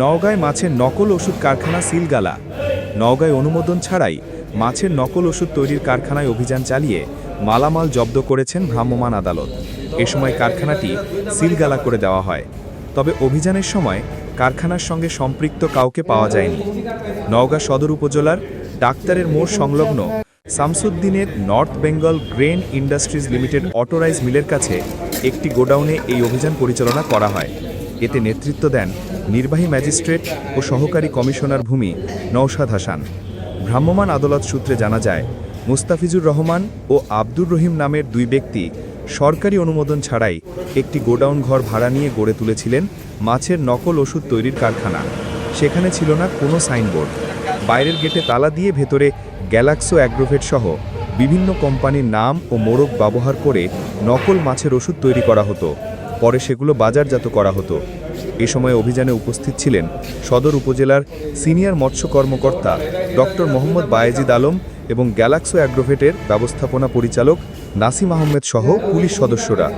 নওগাঁয় মাছের নকল ওষুধ কারখানা সিলগালা নওগাঁয় অনুমোদন ছাড়াই মাছের নকল ওষুধ তৈরির কারখানায় অভিযান চালিয়ে মালামাল জব্দ করেছেন ভ্রাম্যমাণ আদালত। এ সময় কারখানাটি সিলগালা করে দেওয়া হয়। তবে অভিযানের সময় কারখানার সঙ্গে সম্পৃক্ত কাউকে পাওয়া যায়নি। নওগাঁ সদর উপজেলার ডাক্তারের মোড় সংলগ্ন শামসুদ্দিনের north Bengal grain industries limited auto rice মিলের কাছে একটি গোডাউনে এই অভিযান পরিচালনা করা হয়। এতে নেতৃত্ব দেন নির্বাহী ম্যাজিস্ট্রেট ও সহকারী কমিশনার ভূমি নওশাদ হাসান। ভ্রাম্যমাণ আদালত সূত্রে জানা যায়, মুস্তাফিজুর রহমান ও আব্দুর রহিম নামের দুই ব্যক্তি সরকারি অনুমোদন ছাড়াই একটি গোডাউন ঘর ভাড়া নিয়ে গড়ে তুলেছিলেন মাছের নকল ওষুধ তৈরির কারখানা। সেখানে ছিল না কোনো সাইনবোর্ড। বাইরের গেটে তালা দিয়ে ভেতরে গ্যালাক্সো অ্যাগ্রোভেট সহ বিভিন্ন কোম্পানির নাম ও মোড়ক ব্যবহার করে নকল মাছের ওষুধ তৈরি করা হতো। পরে সেগুলো বাজারজাত করা হতো। এ সময় অভিযানে উপস্থিত ছিলেন সদর উপজেলার সিনিয়র মৎস্য কর্মকর্তা ডক্টর মোহাম্মদ বায়েজিদ আলম এবং গ্যালাক্সো অ্যাগ্রোভেটের ব্যবস্থাপনা পরিচালক নাসিম আহমেদ সহ পুলিশ সদস্যরা।